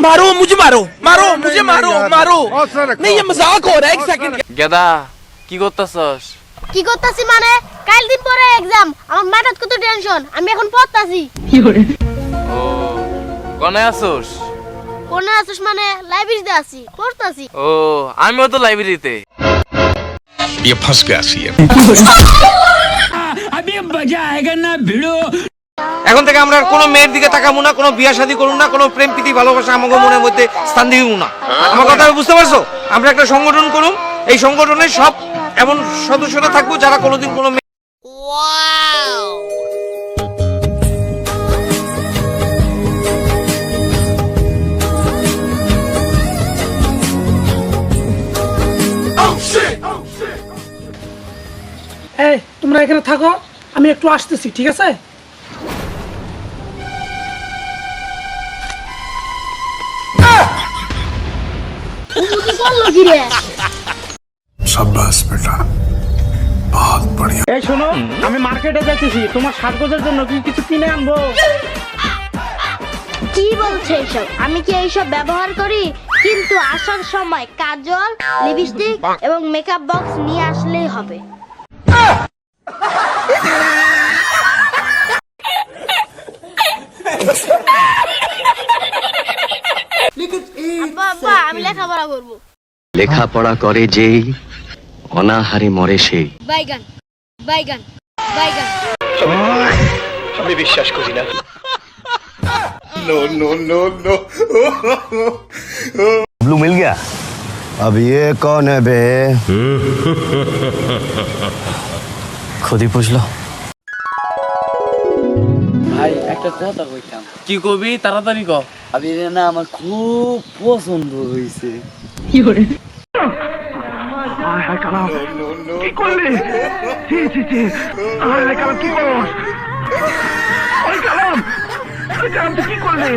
मारो मुझे मारो मारो मुझे मारो यार, मारो बहुत सारा नहीं ये मजाक हो रहा है एक सेकंड গেদা কি করতেছস কি করতাছি মানে কাল দিন পরে এক্সাম আমার মাথাত কত টেনশন আমি এখন পড়তাছি ও কোনে আসোস কোনে আছিস মানে লাইব্রেরিতে আছি পড়তাছি ও আমিও তো লাইব্রেরিতে ये फंस गया सी এখন থেকে আমরা কোনো মেয়ের দিকে তাকাবো না, কোনো বিয়া শাদী করুন না, কোনো প্রেম, প্রীতি, ভালোবাসা আমাকে মনের মধ্যে স্থান দিব না। আমার কথা বুঝতে পারছ? আমরা একটা সংগঠন করুন, এই সংগঠনের সব এমন সদস্যরা থাকব যারা কোনোদিন কোনো তোমরা এখানে থাকো, আমি একটু আসতেছি, ঠিক আছে? করল কি রে সাব্বাস বেটা। বহুত বড়িয়া। এই শোনো আমি মার্কেটে যাইতেছি তোমার সাজগোজের জন্য কি কিছু কিনে আনব? কি বলছে এইসব? আমি কি এইসব ব্যবহার করি? কিন্তু আসার সময় কাজল লিপস্টিক এবং মেকআপ বক্স নিয়ে আসলেই হবে। আমি লেখাপড়া করব। লেখাপড়া করে যেই অনাহারে মরে সেই বাইগান বাইগান বাইগান ব্লু মিল গয়া अब ये कौन है बे खुद ही पूछ लो ভাই একটা কথা কইতাম কি কবি তাড়াতাড়ি ক আমি না আমার খুব পছন্দ হয়েছে কি করলি?